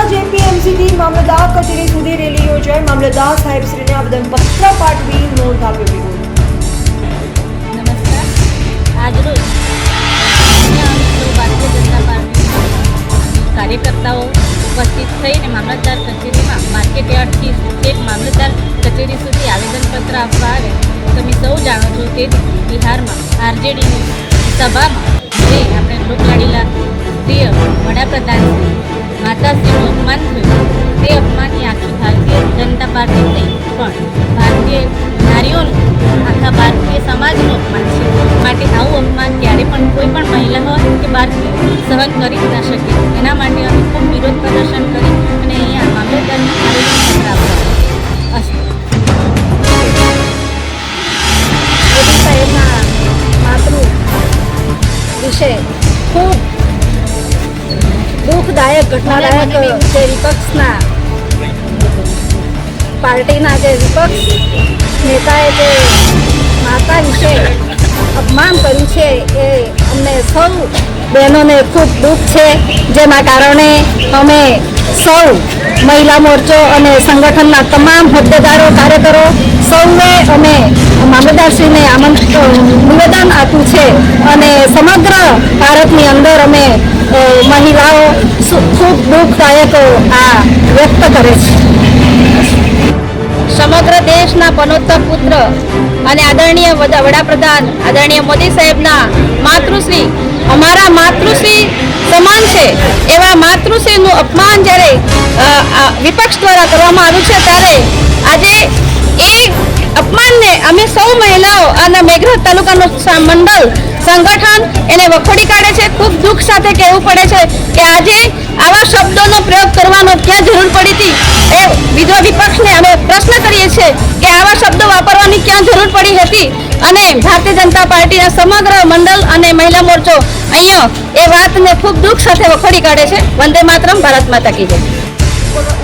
મેઘરજ એપીએમસીથી મામલતદાર કચેરી સુધી રેલી યોજાઈ. મામલતદાર સાહેબશ્રીને આવેદનપત્ર પાઠવી નોંધાવ્યો વિરોધ નમસ્કાર. આજરોજ ભારતીય જનતા પાર્ટી કાર્યકર્તાઓ ઉપસ્થિત થઈને મામલતદાર કચેરીમાં માર્કેટ યાર્ડથી એક મામલતદાર કચેરી સુધી આવેદનપત્ર આપવા આવે. તમે સૌ જાણો છો કે બિહારમાં, આરજેડીની સભામાં જે આપણે લોકલાડીલા પ્રિય અપમાન થયું. તે અપમાનની આખી ભારતીય જનતા પાર્ટી નહીં, પણ ભારતીય નારીઓનું, આખા ભારતીય સમાજનું અપમાન છે. માટે આવું અપમાન ક્યારે પણ કોઈ પણ મહિલા હોય કે બાળકી સહન કરી જ ન શકે. એના માટે અમે ખૂબ વિરોધ પ્રદર્શન કરી અને અહીંયા મામલતદારને આવેદનપત્ર આપવા અસ્તુ માતૃ વિશે ખૂબ દુઃખદાયક ઘટનાદાયક જે વિપક્ષના પાર્ટીના જે વિપક્ષ નેતાએ જે માતા વિશે અપમાન કર્યું છે એ અમને સૌ બહેનોને ખૂબ દુઃખ છે. જેના કારણે અમે સૌ મહિલા મોરચો અને સંગઠનના તમામ હોદ્દેદારો કાર્યકરો સૌએ અમે મામલતદારશ્રીને આમંત્રણ નિવેદન આપ્યું છે. અને સમગ્ર ભારતની અંદર અમે મહિલાઓ ખૂબ દુઃખદાયક આ વ્યક્ત કરે છે. સમગ્ર દેશના પનોત્તમ પુત્ર અને આદરણીય વડા- વડાપ્રધાન આદરણીય મોદી સાહેબના માતૃશ્રી, અમારા માતૃશ્રી સમાન છે, એવા માતૃશ્રીનું અપમાન જ્યારે વિપક્ષ દ્વારા કરવામાં આવ્યું છે ત્યારે આજે એ અપમાનને અમે સૌ મહિલાઓ અને મેઘરજ તાલુકાનું મંડળ સંગઠન એને વખોડી કાઢે છે. ખૂબ દુઃખ સાથે કહેવું પડે છે કે આજે આવા શબ્દોનો પ્રયોગ કરવાનો ક્યાં જરૂર પડી હતી? એ વિધવા વિપક્ષને અમે પ્રશ્ન કરીએ છીએ કે આવા શબ્દો વાપરવાની ક્યાં જરૂર પડી હતી? અને ભારતીય જનતા પાર્ટીના સમગ્ર મંડળ અને મહિલા મોરચો અહીંયા એ વાતને ખૂબ દુઃખ સાથે વખોડી કાઢે છે. વંદે માતરમ, ભારત માતા કી જય.